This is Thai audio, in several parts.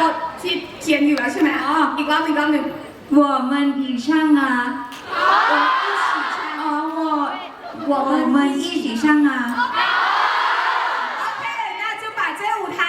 บทที่เขียนอยู่แล้วใช่ไหมอ๋ออีกรอบอีกรอบหนึ่ง我们一起唱啊อ๋อ我我们一起唱啊โอเคน่าจะ把这舞台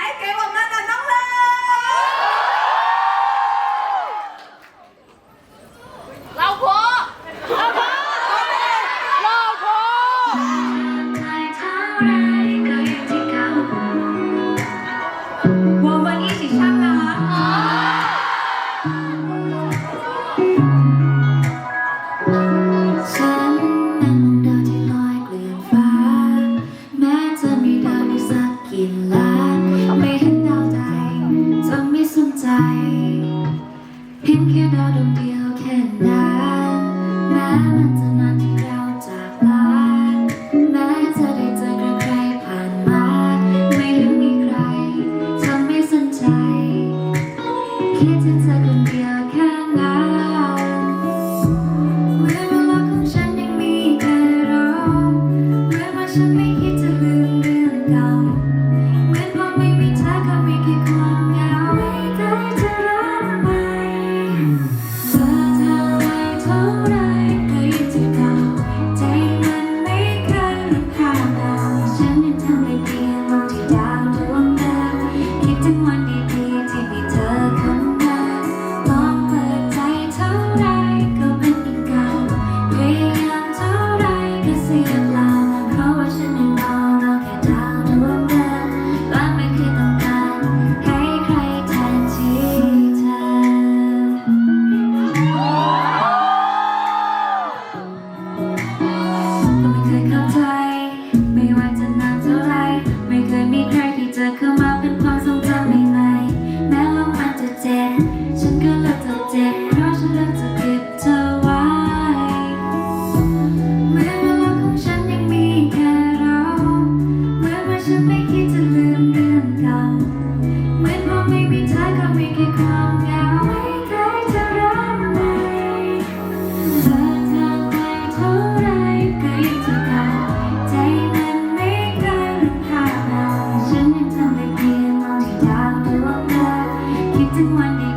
Chân.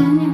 Sonia.